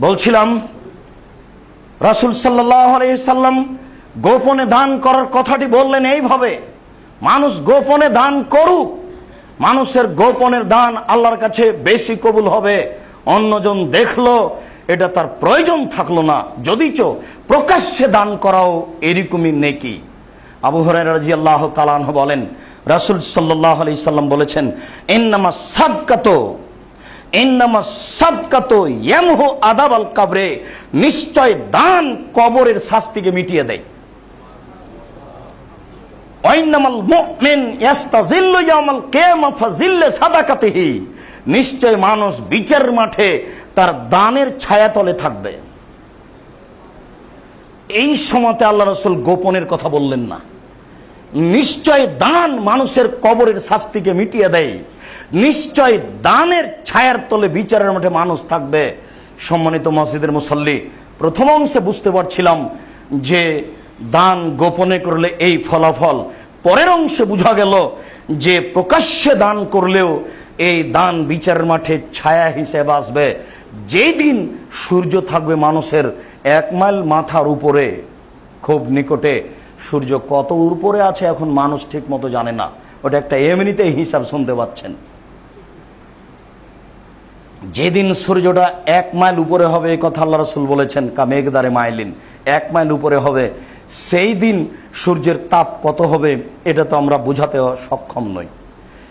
বলছিলাম, রাসুল সাল্লাম গোপনে দান করার কথাটি বললেন এইভাবে, মানুষ গোপনে দান করুক, মানুষের গোপনের দান আল্লাহর কাছে বেশি কবুল হবে, অন্যজন দেখল, এটা তার প্রয়োজন থাকল না যদিচ প্রকাশ্যে দান করাও এরকমই নেকি। আবু হরাই আল্লাহ তালাহ বলেন, রাসুল সাল্লাহ আলি সাল্লাম বলেছেন এন্নামা সাদকাত নিশ্চয় দান কবরের শাস্তিকে মিটিয়ে দেয়। নিশ্চয় মানুষ বিচার মাঠে তার দানের ছায়াতলে থাকবে। এই সময়তে আল্লাহ রসুল গোপনের কথা বললেন না। নিশ্চয় দান মানুষের কবরের শাস্তিকে মিটিয়ে দেয়। নিশ্চয় দানের ছায়ার তলে বিচারের মাঠে মানুষ থাকবে। সম্মানিত মসজিদের মুসল্লি, প্রথম অংশে বুঝতে পারছিলাম যে দান গোপনে করলে এই ফলাফল। পরের অংশে বোঝা গেল যে প্রকাশ্যে দান করলেও এই দান বিচারের মাঠে ছায়া হিসেবে আসবে। যেই দিন সূর্য থাকবে মানুষের এক মাইল মাথার উপরে, খুব নিকটে। সূর্য কত উপরে আছে এখন মানুষ ঠিক মতো জানে না। ওটা একটা এমনিতেই হিসাব শুনতে পাচ্ছেন। যেদিন সূর্যটা এক মাইল উপরে হবে, এই কথা আল্লাহ রসুল বলেছেন, কা মেঘদারে মাইলিন। এক মাইল উপরে হবে, সেই দিন সূর্যের তাপ কত হবে, এটা তো আমরা বোঝাতে সক্ষম নই।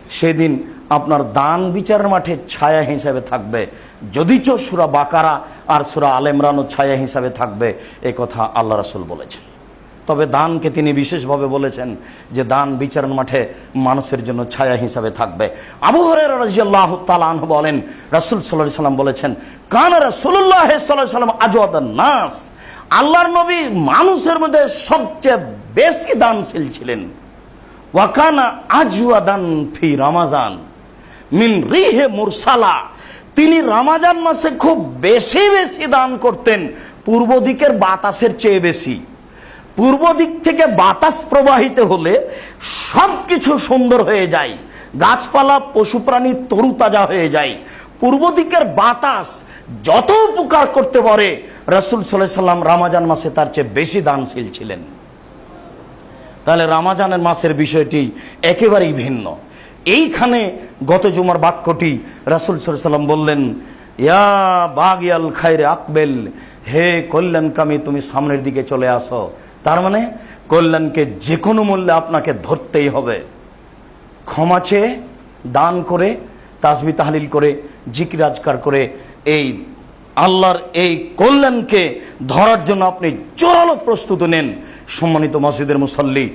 সেদিন আপনার দান বিচারের মাঠে ছায়া হিসাবে থাকবে। যদিচ সুরা বাকারা আর সুরা আলেমরানও ছায়া হিসাবে থাকবে, এ কথা আল্লাহ রসুল বলেছেন। তবে দানকে তিনি বিশেষভাবে বলেছেন যে দান বিচারণ মাঠে মানুষের জন্য ছায়া হিসাবে থাকবে। আবু হরের তালান বলেন, রাসুল সাল্লাহ সাল্লাম বলেছেন, কান রাসুল্লাহ সাল্লাহ সাল্লাম আজওয়াদ নাস। আল্লাহর নবী মানুষের মধ্যে সবচেয়ে বেশি দানশীল ছিলেন। ওয়াকানা আজওয়াদান ফি রামাজান মিন রিহে মুরসালা। তিনি রামাজান মাসে খুব বেশি বেশি দান করতেন, পূর্ব দিকের বাতাসের চেয়ে বেশি। পূর্ব দিক থেকে বাতাস প্রবাহিত হলে সব কিছু সুন্দর হয়ে যায়। গাছপালা পশু প্রাণী তরুতাজা হয়ে যায়। পূর্ব দিকের বাতাস যত উপকার করতে পারে, রসুল সাল্লাম রামাজান মাসে তার চেয়ে বেশি দানশীল ছিলেন। তাহলে রামাজানের মাসের বিষয়টি একেবারেই ভিন্ন। এইখানে গত জুমার বাক্যটি রাসুল সাল্লাম বললেন, ইয়া বাগিয়াল খাইরে আকবেল, হে কল্যাণকামী, তুমি সামনের দিকে চলে আসো। তার মানে কল্যাণকে যে কোনো মূল্যে আপনাকে ধরতেই হবে। ক্ষমা চেয়ে দান করে, তাসবি তাহলিল করে জিকিরাজকার করে, এই আল্লাহর এই কল্যাণকে ধরার জন্য আপনি জোরালো প্রস্তুত নেন। সম্মানিত মসজিদের মুসল্লি